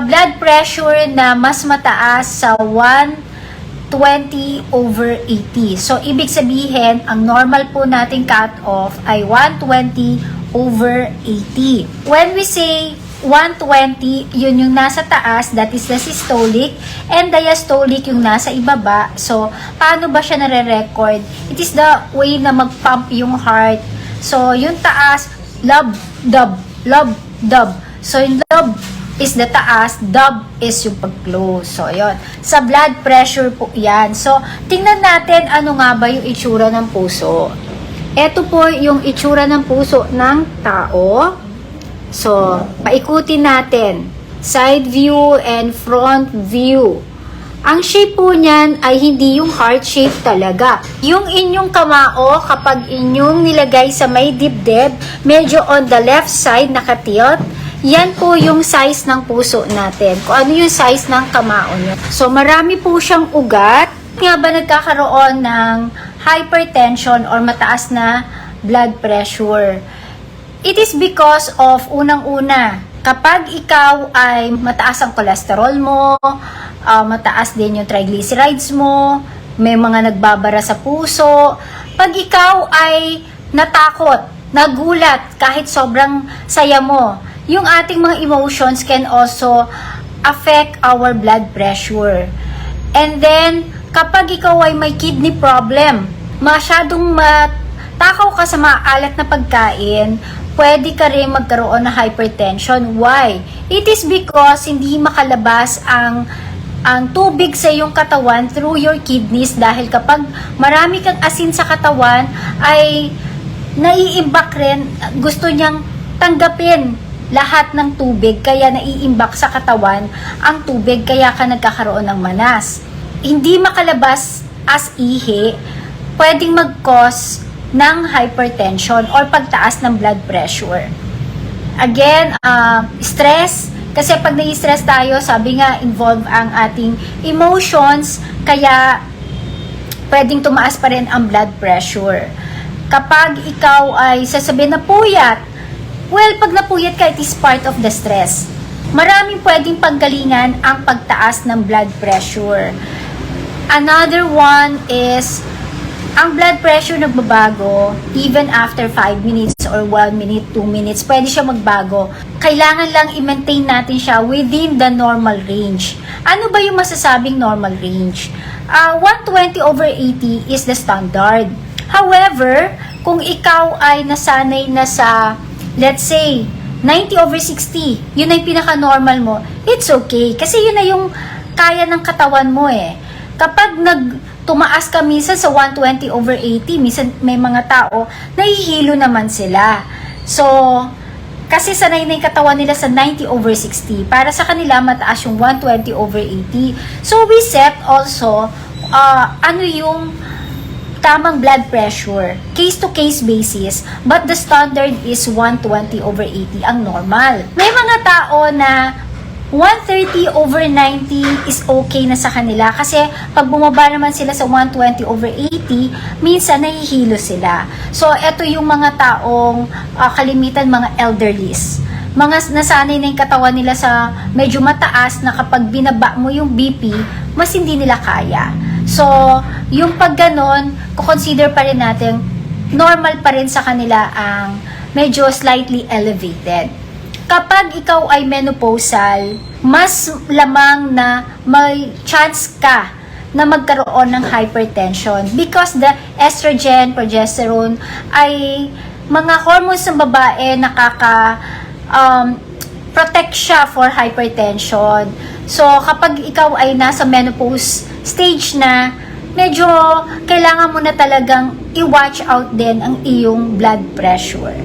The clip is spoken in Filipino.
blood pressure na mas mataas sa 120 over 80. So, ibig sabihin, ang normal po nating cut-off ay 120 over 80. When we say 120, yun yung nasa taas, that is the systolic, and diastolic yung nasa ibaba. So, paano ba siya nare-record? It is the way na mag-pump yung heart. So, yung taas, love, dub, love, dub. So, yung love is the taas, dub is yung pag-close. So, yun. Sa blood pressure po yan. So, tingnan natin ano nga ba yung itsura ng puso. Ito po yung itsura ng puso ng tao. So, paikutin natin. Side view and front view. Ang shape po niyan ay hindi yung heart shape talaga. Yung inyong kamao, kapag inyong nilagay sa may dibdib, medyo on the left side nakatilt, yan po yung size ng puso natin. Kung ano yung size ng kamao niyo. So, marami po siyang ugat. Nga ba nagkakaroon ng hypertension or mataas na blood pressure? It is because of unang-una, kapag ikaw ay mataas ang cholesterol mo, ah, mataas din yung triglycerides mo, may mga nagbabara sa puso, pag ikaw ay natakot, nagulat, kahit sobrang saya mo, yung ating mga emotions can also affect our blood pressure. And then, kapag ikaw ay may kidney problem, masyadong matakaw ka sa maalat na pagkain, pwede ka rin magkaroon ng hypertension. Why? It is because hindi makalabas ang ang tubig sa iyong katawan through your kidneys dahil kapag marami kang asin sa katawan ay naiimbak rin, gusto niyang tanggapin lahat ng tubig kaya naiimbak sa katawan ang tubig kaya ka nagkakaroon ng manas. Hindi makalabas as ihi, pwedeng mag-cause ng hypertension or pagtaas ng blood pressure. Again, uh, stress, kasi pag nai-stress tayo, sabi nga, involve ang ating emotions, kaya pwedeng tumaas pa rin ang blood pressure. Kapag ikaw ay sasabihin na puyat, well, pag napuyat ka, it is part of the stress. Maraming pwedeng panggalingan ang pagtaas ng blood pressure. Another one is ang blood pressure nagbabago even after 5 minutes or 1 minute, 2 minutes, pwede siya magbago. Kailangan lang i-maintain natin siya within the normal range. Ano ba yung masasabing normal range? Ah, 120 over 80 is the standard. However, kung ikaw ay nasanay na sa, let's say, 90 over 60, yun ay pinaka-normal mo, it's okay. Kasi yun na yung kaya ng katawan mo eh. Kapag nag tumaas ka minsan sa 120 over 80, minsan may mga tao, nahihilo naman sila. So, kasi sanay na yung katawan nila sa 90 over 60. Para sa kanila, mataas yung 120 over 80. So, we set also, uh, ano yung tamang blood pressure, case-to-case basis, but the standard is 120 over 80 ang normal. May mga tao na 130 over 90 is okay na sa kanila kasi pag bumaba naman sila sa 120 over 80, minsan nahihilo sila. So, ito yung mga taong ah, kalimitan mga elderlies. Mga nasanay na yung katawan nila sa medyo mataas na kapag binaba mo yung BP, mas hindi nila kaya. So, yung pag ganon, kukonsider pa rin natin normal pa rin sa kanila ang medyo slightly elevated kapag ikaw ay menopausal, mas lamang na may chance ka na magkaroon ng hypertension because the estrogen, progesterone ay mga hormones ng babae nakaka um, protect siya for hypertension. So, kapag ikaw ay nasa menopause stage na, medyo kailangan mo na talagang i-watch out din ang iyong blood pressure.